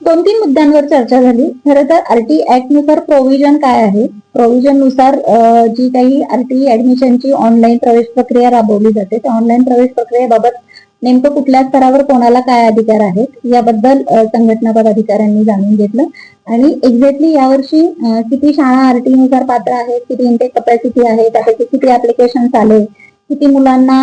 दोन तीन मुद्द्यांवर चर्चा झाली. खरं तर आरटी ऍक्टनुसार प्रोव्हिजन काय आहे? प्रोव्हिजननुसार जी काही आरटी ऍडमिशनची ऑनलाईन प्रवेश प्रक्रिया राबवली जाते त्या ऑनलाईन प्रवेश प्रक्रियेबाबत नेमकं कुठल्या स्तरावर कोणाला काय अधिकार आहेत याबद्दल संघटना पदाधिकाऱ्यांनी जाणून घेतलं. आणि एक्झॅक्टली यावर्षी किती शाळा आरटी नुसार पात्र आहेत किती इंटेक कपॅसिटी आहे त्यापैकी किती ऍप्लिकेशन आले किती मुलांना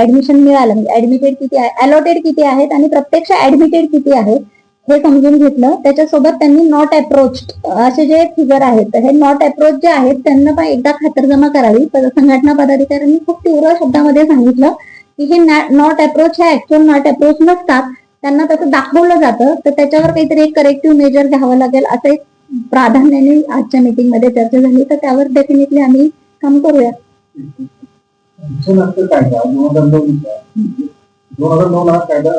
ऍडमिशन मिळालं म्हणजे ऍडमिटेड किती आहे अलॉटेड किती आहेत आणि प्रत्यक्ष ऍडमिटेड किती आहेत हे समजून घेतलं त्याच्यासोबत त्यांनी नॉट अप्रोच असे जे फिगर आहेत हे नॉट अप्रोच जे आहेत त्यांना पण एकदा खातरजमा करावी. संघटना पदाधिकाऱ्यांनी खूप तीव्र शब्दामध्ये सांगितलं की हे नॉट अप्रोच हे ऍक्च्युअल नॉट अप्रोच नसतात. त्यांना तसं दाखवलं जातं. तर त्याच्यावर काहीतरी एक करेक्टिव्ह मेजर घ्यावं लागेल असं एक प्राधान्याने आजच्या मीटिंगमध्ये चर्चा झाली. तर त्यावर डेफिनेटली आम्ही काम करूया. दोन हजार नऊ दोन कायदा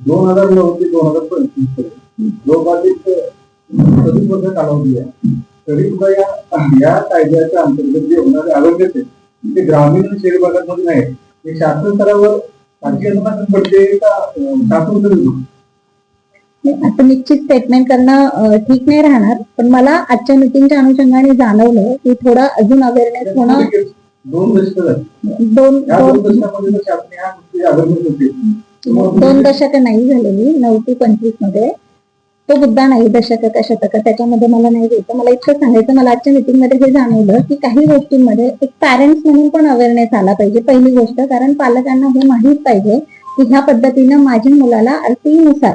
दोन हजार नऊ ते दोन हजार पंचवीसपर्यंत एक सव्वीस वर्ष कालावधी आहे तरी सुद्धा या या कायद्याच्या अंतर्गत जे होणारे आहे ते ग्रामीण शहरी भागांमध्ये नाही ते शासन स्तरावर आणखी अनुदान पडते का शासन स्तरावर असं निश्चित स्टेटमेंट करणं ठीक नाही राहणार पण मला आजच्या मिटिंगच्या अनुषंगाने जाणवलं की थोडं अजून अवेअरनेस होणं दोन दशक दोन या दोन दोन दशकामध्ये दशक नाही झालेली नऊ ते पंचवीसमध्ये. तो मुद्दा नाही दशक का शतक त्याच्यामध्ये मला नाही द्यायचं मला इतकं सांगायचं मला आजच्या मीटिंगमध्ये हे जाणवलं की काही गोष्टींमध्ये एक पॅरेंट्स म्हणून पण अवेअरनेस आला पाहिजे पहिली गोष्ट. कारण पालकांना हे माहीत पाहिजे की ह्या पद्धतीनं माझ्या मुलाला अर्थीनुसार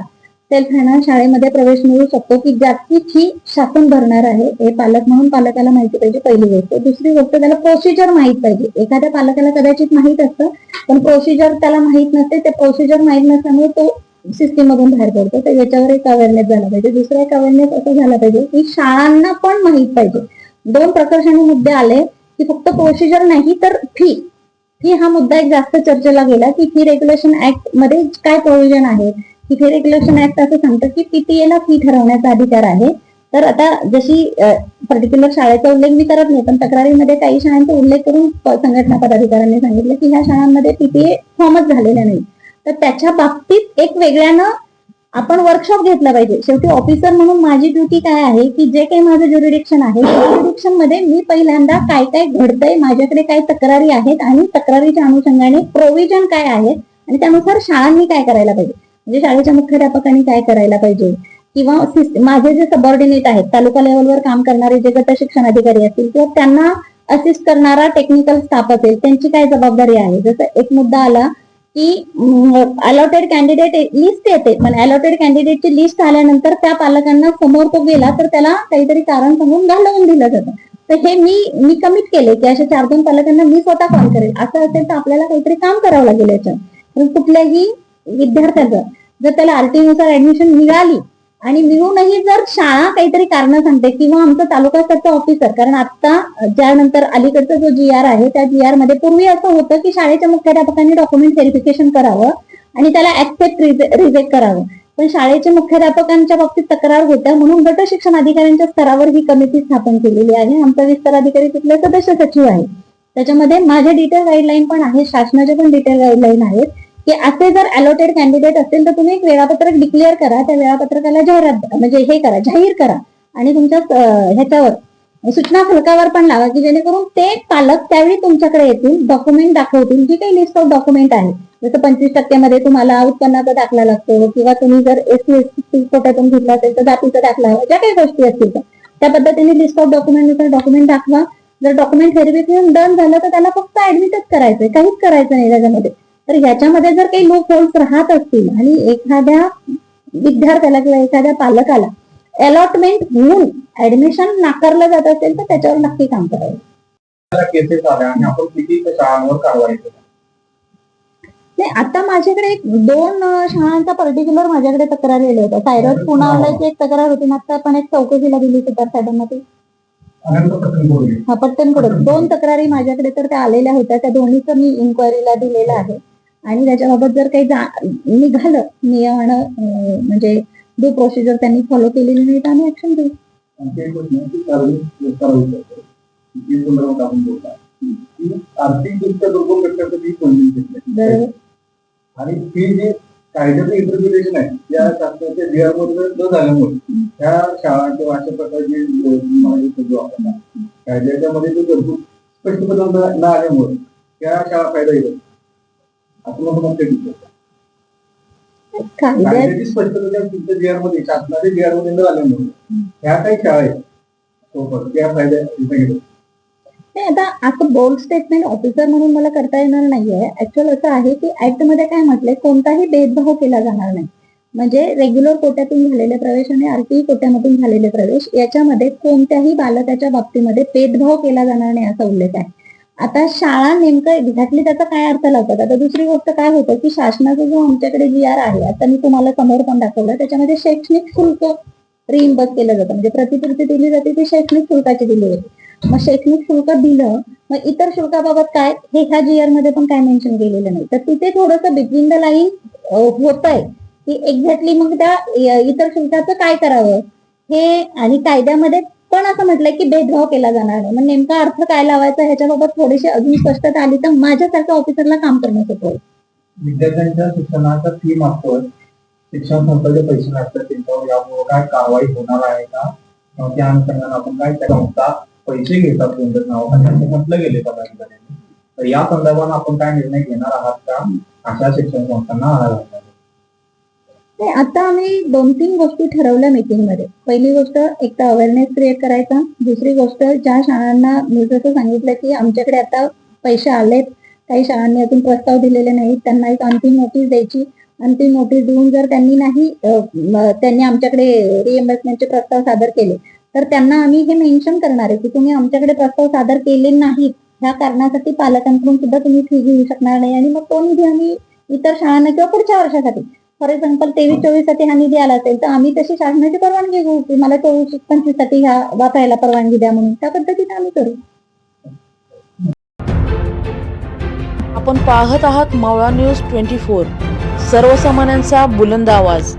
सेल्फ शाळेमध्ये प्रवेश मिळू शकतो. की ज्याची फी शासन भरणार आहे. हे पालक म्हणून पालकाला माहिती पाहिजे पहिली गोष्ट. दुसरी गोष्ट त्याला प्रोसिजर माहीत पाहिजे. एखाद्या पालकाला कदाचित माहीत असतं पण प्रोसिजर त्याला माहीत नसते. ते प्रोसिजर माहीत नसल्यामुळे तो सिस्टीम मधून बाहेर पडतो. तर याच्यावर एक अवेअरनेस झाला पाहिजे. दुसरा एक अवेअरनेस असं झाला पाहिजे की शाळांना पण माहीत पाहिजे. दोन प्रकर्षाने मुद्दे आले की फक्त प्रोसिजर नाही तर फी फी हा मुद्दा एक जास्त चर्चेला गेला की फी रेग्युलेशन ऍक्टमध्ये काय प्रोव्हिजन आहे? तिथे रेग्युलेशन ऍक्ट असं सांगतं की पीटीएला फी ठरवण्याचा अधिकार आहे. तर आता जशी पर्टिक्युलर शाळेचा उल्लेख मी करत नाही पण तक्रारीमध्ये काही शाळांचा उल्लेख करून संघटना पदाधिकाऱ्यांनी सांगितलं की ह्या शाळांमध्ये पीटीए फॉर्मच झालेला नाही. तर त्याच्या बाबतीत एक वेगळ्यानं आपण वर्कशॉप घेतला पाहिजे. शेवटी ऑफिसर म्हणून माझी ड्युटी काय आहे की जे काही माझं ज्युरिडिक्शन आहे ज्युरिडिक्शनमध्ये मी पहिल्यांदा काय काय घडतंय माझ्याकडे काय तक्रारी आहेत आणि तक्रारीच्या अनुषंगाने प्रोव्हिजन काय आहेत आणि त्यानुसार शाळांनी काय करायला पाहिजे. म्हणजे शाळेच्या मुख्याध्यापकांनी काय करायला पाहिजे? किंवा माझे जे सबऑर्डिनेट आहेत तालुका लेवलवर काम करणारे जे गट शिक्षण अधिकारी असतील किंवा त्यांना असिस्ट करणारा टेक्निकल स्टाफ असेल त्यांची काय जबाबदारी आहे? जसं एक मुद्दा आला की अलॉटेड कॅन्डिडेट लिस्ट येते पण अलॉटेड कॅन्डिडेटची लिस्ट आल्यानंतर त्या पालकांना समोर तो गेला तर त्याला काहीतरी कारण सांगून घालवून दिलं जातं. तर हे मी मी कमिट केले की अशा चार दोन पालकांना मी स्वतः कॉल करेल. असं असेल तर आपल्याला काहीतरी काम करावं लागेल याच्यात. कुठल्याही विद्यार्थ्याचं. जर त्याला आरटी नुसार ऍडमिशन मिळाली आणि मिळूनही जर शाळा काहीतरी कारण सांगते किंवा आमचं तालुका स्तरचा ऑफिसर कारण आता ज्यानंतर अलीकडचा जो जी आर आहे त्या जी आरमध्ये पूर्वी असं होतं की शाळेच्या मुख्याध्यापकांनी डॉक्युमेंट व्हेरिफिकेशन करावं आणि त्याला ऍक्सेप्ट रिजेक्ट करावं. पण शाळेच्या मुख्याध्यापकांच्या बाबतीत तक्रार होत्या म्हणून गट शिक्षण अधिकाऱ्यांच्या स्तरावर ही कमिटी स्थापन केलेली आहे. आमचा विस्तार अधिकारी तिथले सदस्य सचिव आहे त्याच्यामध्ये माझ्या डिटेल गाईडलाईन पण आहेत शासनाचे पण डिटेल गाईडलाईन आहेत. की असे जर अलॉटेड कॅन्डिडेट असतील तर तुम्ही एक वेळापत्रक डिक्लेअर करा. त्या वेळापत्रकाला जाहिरात म्हणजे हे करा जाहीर करा. आणि तुमच्या ह्याच्यावर सूचना फलकावर पण लावा की जेणेकरून ते पालक त्यावेळी तुमच्याकडे येतील डॉक्युमेंट दाखवतील जी काही लिस्ट ऑफ डॉक्युमेंट आहे. जसं पंचवीस टक्क्यामध्ये तुम्हाला उत्पन्नाचा दाखला लागतो किंवा तुम्ही जर एस सी एस टी कोट्यातून घेतला असेल तर जातीचा दाखला हवा ज्या काही गोष्टी असतील तर त्या पद्धतीने लिस्ट ऑफ डॉक्युमेंट डॉक्युमेंट दाखवा. जर डॉक्युमेंट व्हेरिफिकेशन डन झालं तर त्याला फक्त ऍडमिटच करायचंय काहीच करायचं नाही त्याच्यामध्ये. तर ह्याच्यामध्ये जर काही लूप होल्स राहत असतील आणि एखाद्या विद्यार्थ्याला किंवा एखाद्या पालकाला अलॉटमेंट होऊन ऍडमिशन नाकारलं जात असेल तर त्याच्यावर नक्की काम करावं. नाही आता माझ्याकडे एक दोन शाळांचा पर्टिक्युलर माझ्याकडे तक्रार आल्या होत्या. सायरस पुण्यावाल्याची एक तक्रार होती ना आता आपण एक चौकशीला दिली त्या साहेबांना ती हा पट्टणकडे दोन तक्रारी माझ्याकडे तर त्या आलेल्या होत्या. त्या दोन्हीचं मी इन्क्वायरीला दिलेलं आहे. आणि त्याच्याबाबत जर काही निघालं नियमानं म्हणजे जो प्रोसिजर त्यांनी फॉलो केलेली नाही तर आम्ही ऍक्शन घेऊ. आर्थिकदृष्ट्या दुर्बल घटकासाठी बरोबर. आणि फी जे कायद्याचं इंटरप्रिटेशन आहे या शासनाच्या बिहारमध्ये न झाल्यामुळे त्या शाळा किंवा अशा प्रकारचे महायुद्ध जो आपण कायद्याच्या मध्ये जो तरतूद स्पष्टपणे न- आल्यामुळे त्या शाळा फायदा घेतात असं मला म्हणता येईल. कायद्यात कायद्याची स्पष्टता तुमच्या बिहारमध्ये शासनाच्या बिहारमध्ये न आल्यामुळे ह्या काही शाळा आहेत. सोबत त्या फायदा घेतात नाही आता असं बोल्ड स्टेटमेंट ऑफिसर म्हणून मला करता येणार नाहीये. ऍक्च्युअल असं आहे की ऍक्टमध्ये काय म्हटलंय कोणताही भेदभाव केला जाणार नाही. म्हणजे रेग्युलर कोट्यातून झालेले प्रवेश आणि आरटीई कोट्यामधून झालेले प्रवेश याच्यामध्ये कोणत्याही बालकाच्या बाबतीमध्ये भेदभाव केला जाणार नाही असा उल्लेख आहे. आता शाळा नेमकं एक्झॅक्टली त्याचा काय अर्थ लावतात? आता दुसरी गोष्ट काय होतं की शासनाचा जो आमच्याकडे जी आर आहे आता मी तुम्हाला समोर पण दाखवलं त्याच्यामध्ये शैक्षणिक शुल्क रिइम्बर्स केलं जातं. म्हणजे प्रतिपूर्ती दिली जाते ती शैक्षणिक शुल्काची दिली जाते. मग शैक्षणिक शुल्क दिलं मग इतर शुल्काबाबत काय? हे ह्या जी आरमध्ये पण काय मेन्शन केलेलं नाही. तर तिथे थोडंसं बिटवीन द लाईन होत आहे की एक्झॅक्टली मग त्या इतर शुल्काचं काय करावं? हे आणि कायद्यामध्ये पण असं म्हटलंय की भेदभाव केला जाणार नाही. मग नेमका अर्थ काय लावायचा ह्याच्याबाबत थोडीशी अजून स्पष्टता आली तर माझ्यासारख्या ऑफिसरला काम करणं सोपं होईल. विद्यार्थ्यांच्या शिक्षणाचा फी मार्फत शिक्षण संस्थेचे पैसे नसतात त्यांच्यावर. यामुळे काय कारवाई होणार आहे का? किंवा त्या अनुषंगाने आपण काय त्या संस्था पैसे घेतात कोणत्या नावाखाली असं म्हटलं गेले का तर या संदर्भात आपण काय निर्णय घेणार आहात का? अशा शिक्षण संस्थांना आळा घालणार. नाही आता आम्ही दोन तीन गोष्टी ठरवल्या मीटिंगमध्ये पहिली गोष्ट एक तर अवेअरनेस क्रिएट करायचा. दुसरी गोष्ट ज्या शाळांना मी जसं सांगितलं की आमच्याकडे आता पैसे आलेत. काही शाळांनी अजून प्रस्ताव दिलेले नाहीत. त्यांना एक अंतिम नोटीस द्यायची. अंतिम नोटीस देऊन जर त्यांनी नाही त्यांनी आमच्याकडे रिएम्बर्समेंटचे प्रस्ताव सादर केले तर त्यांना आम्ही हे मेन्शन करणार आहे की तुम्ही आमच्याकडे प्रस्ताव सादर केले नाहीत. ह्या कारणासाठी पालकांकडून सुद्धा तुम्ही फी घेऊ शकणार नाही. आणि मग तो निधी आम्ही इतर शाळांना किंवा पुढच्या वर्षासाठी फॉर एक्झाम्पल तेवीस चोवीससाठी हा निधी आला असेल तर आम्ही तशी शासनाची परवानगी घेऊ की मला चोवीस पंचवीससाठी ह्या वापरायला परवानगी द्या म्हणून. त्या पद्धतीने आम्ही करू. आपण पाहत आहात मावळा न्यूज ट्वेंटी फोर. सर्वसामान्यांचा बुलंद आवाज.